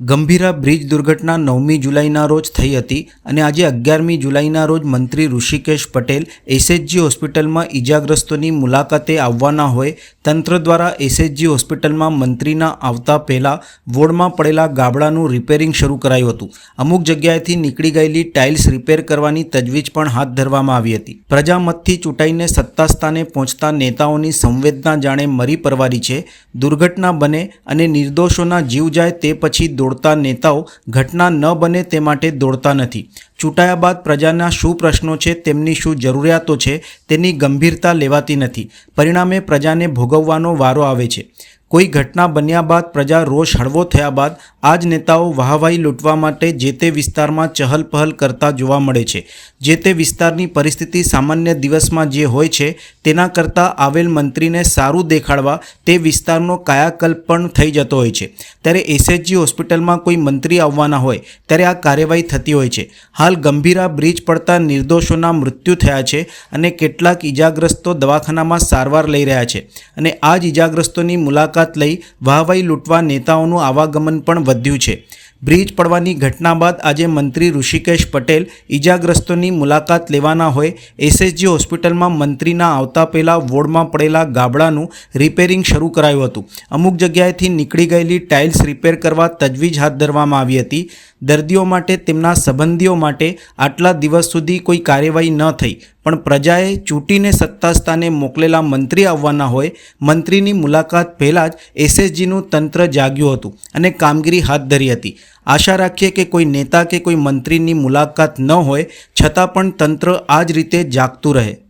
Gambhira bridge દુર્ઘટના નવમી જુલાઈના રોજ થઈ હતી અને આજે અગિયારમી જુલાઈના રોજ મંત્રી ઋષિકેશ પટેલ એસએચજી હોસ્પિટલમાં ઈજાગ્રસ્તોની મુલાકાતે આવવાના હોય, તંત્ર દ્વારા એસએચજી હોસ્પિટલમાં મંત્રીના આવતા પહેલાં વોર્ડમાં પડેલા ગાબડાનું રિપેરિંગ શરૂ કરાયું હતું. અમુક જગ્યાએથી નીકળી ગયેલી ટાઇલ્સ રિપેર કરવાની તજવીજ પણ હાથ ધરવામાં આવી હતી. પ્રજામતથી ચૂંટાઈને સત્તાસ્થાને પહોંચતા નેતાઓની સંવેદના જાણે મરી પરવારી છે. દુર્ઘટના બને અને નિર્દોષોના જીવ જાય તે પછી દોડતા નેતાઓ ઘટના ન બને તે માટે દોડતા નથી. ચૂંટાયા બાદ પ્રજાના શું પ્રશ્નો છે, તેમની શું જરૂરિયાતો છે, તેની ગંભીરતા લેવાતી નથી. પરિણામે પ્રજાને ભોગવવાનો વારો આવે છે. કોઈ ઘટના બન્યા બાદ પ્રજા રોષ હળવો થયા બાદ આ જ નેતાઓ વાહવાહી લૂંટવા માટે જે તે વિસ્તારમાં ચહલપહલ કરતા જોવા મળે છે. જે તે વિસ્તારની પરિસ્થિતિ સામાન્ય દિવસમાં જે હોય છે, તેના કરતાં આવેલ મંત્રીને સારું દેખાડવા તે વિસ્તારનો કાયાકલ્પ પણ થઈ જતો હોય છે. ત્યારે એસએચજી હોસ્પિટલમાં કોઈ મંત્રી આવવાના હોય, ત્યારે આ કાર્યવાહી થતી હોય છે. હાલ ગંભીરા બ્રિજ પડતા નિર્દોષોના મૃત્યુ થયા છે અને કેટલાક ઈજાગ્રસ્તો દવાખાનામાં સારવાર લઈ રહ્યા છે. અને આ જ ઈજાગ્રસ્તોની મુલાકાત લઈ વાહવાઈ લૂંટવા નેતાઓનું આવાગમન પણ વધ્યું છે. બ્રિજ પડવાની ઘટના બાદ આજે મંત્રી ઋષિકેશ પટેલ ઈજાગ્રસ્તોની મુલાકાત લેવાના હોય એસએચજી હોસ્પિટલમાં મંત્રીના આવતા પહેલાં વોર્ડમાં પડેલા ગાબડાનું રિપેરિંગ શરૂ કરાયું હતું. અમુક જગ્યાએથી નીકળી ગયેલી ટાઇલ્સ રિપેર કરવા તજવીજ હાથ ધરવામાં આવી હતી. દર્દીઓ માટે તેમના સંબંધીઓ માટે આટલા દિવસ સુધી કોઈ કાર્યવાહી ન થઈ. પણ પ્રજાએ ચૂંટીને સત્તાસ્થાને મોકલેલા મંત્રી આવવાના હોય, મંત્રીની મુલાકાત પહેલાં જ એસએસજીનું તંત્ર જાગ્યું હતું અને કામગીરી હાથ ધરી હતી. આશા રાખીએ કે કોઈ નેતા કે કોઈ મંત્રીની મુલાકાત ન હોય, છતાં પણ તંત્ર આ જ રીતે જાગતું રહે.